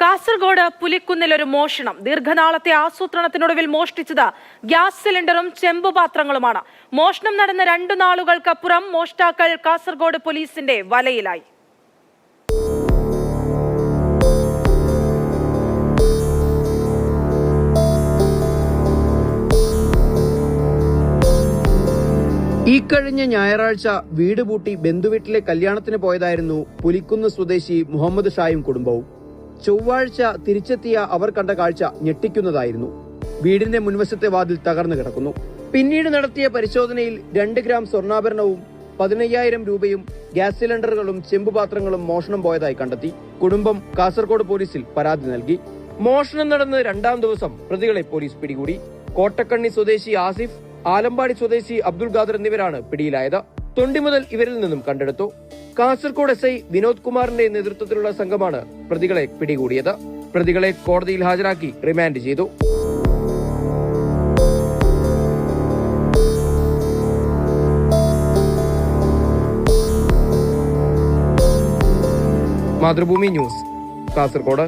കാസർഗോഡ് പുലിക്കുന്നിൽ ഒരു മോഷണം. ദീർഘനാളത്തെ ആസൂത്രണത്തിനൊടുവിൽ മോഷ്ടിച്ചത് ഗ്യാസ് സിലിണ്ടറും ചെമ്പുപാത്രങ്ങളുമാണ് മോഷണം നടന്ന രണ്ടു നാളുകൾക്കപ്പുറം മോഷ്ടാക്കൾ കാസർഗോഡ് പോലീസിന്റെ വലയിലായി. ഈ കഴിഞ്ഞ ഞായറാഴ്ച വീട് പൂട്ടി ബന്ധുവീട്ടിലെ കല്യാണത്തിന് പോയതായിരുന്നു പുലിക്കുന്ന് സ്വദേശി മുഹമ്മദ് ഷായും കുടുംബവും. ചൊവ്വാഴ്ച തിരിച്ചെത്തിയ അവർ കണ്ട കാഴ്ച ഞെട്ടിക്കുന്നതായിരുന്നു. വീടിന്റെ മുൻവശത്തെ വാതിൽ തകർന്നു കിടക്കുന്നു. പിന്നീട് നടത്തിയ പരിശോധനയിൽ രണ്ട് ഗ്രാം സ്വർണാഭരണവും പതിനയ്യായിരം രൂപയും ഗ്യാസ് സിലിണ്ടറുകളും ചെമ്പുപാത്രങ്ങളും മോഷണം പോയതായി കണ്ടെത്തി. കുടുംബം കാസർഗോഡ് പോലീസിൽ പരാതി നൽകി. മോഷണം നടന്ന് രണ്ടാം ദിവസം പ്രതികളെ പോലീസ് പിടികൂടി. കോട്ടക്കണ്ണി സ്വദേശി ആസിഫ് ആലമ്പാടി സ്വദേശി അബ്ദുൾ ഖാദർ എന്നിവരാണ് പിടിയിലായത്. തൊണ്ടി മുതൽ ഇവരിൽ നിന്നും കണ്ടെടുത്തു. കാസർഗോഡ് എസ് ഐ വിനോദ് കുമാറിന്റെ നേതൃത്വത്തിലുള്ള സംഘമാണ് പ്രതികളെ പിടികൂടിയത്. പ്രതികളെ കോടതിയിൽ ഹാജരാക്കി റിമാൻഡ് ചെയ്തു. മാതൃഭൂമി ന്യൂസ് കാസർഗോഡ്